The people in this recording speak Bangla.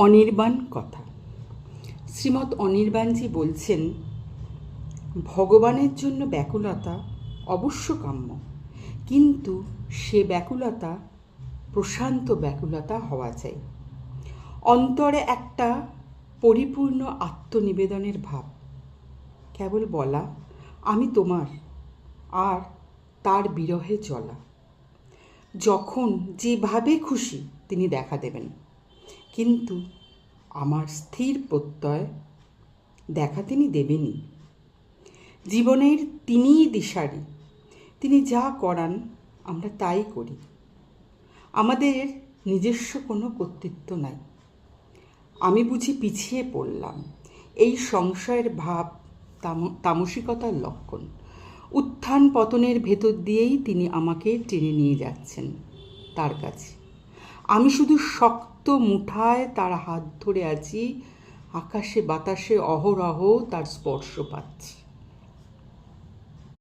অনির্বাণ কথা। শ্রীমৎ অনির্বাণজি বলছেন, ভগবানের জন্য ব্যাকুলতা অবশ্য কাম্য, কিন্তু সে ব্যাকুলতা, প্রশান্ত ব্যাকুলতা হওয়া চাই। অন্তরে একটা পরিপূর্ণ আত্মনিবেদনের ভাব। কেবল বলা, আমি তোমার, আর তার বিরহে চলা। যখন যেভাবে খুশি তিনি দেখা দেবেন। কিন্তু আমার স্থির প্রত্যয় দেখা তিনি দেবেনই। জীবনের তিনিই দিশারি। তিনি যা করান, আমরা তাই করি। আমাদের নিজস্ব কোনো কর্তৃত্ব নাই। আমি বুঝি পিছিয়ে পড়লাম। এই সংশয়ের ভাব, তাম- তামসিকতার লক্ষণ। উত্থান পতনের ভেতর দিয়েই তিনি আমাকে টেনে নিয়ে যাচ্ছেন, তার কাছে। আমি শুধু শক্ত মুঠায় তার হাত ধরে আছি আকাশে বাতাসে অহরহ তার স্পর্শ পাচ্ছি।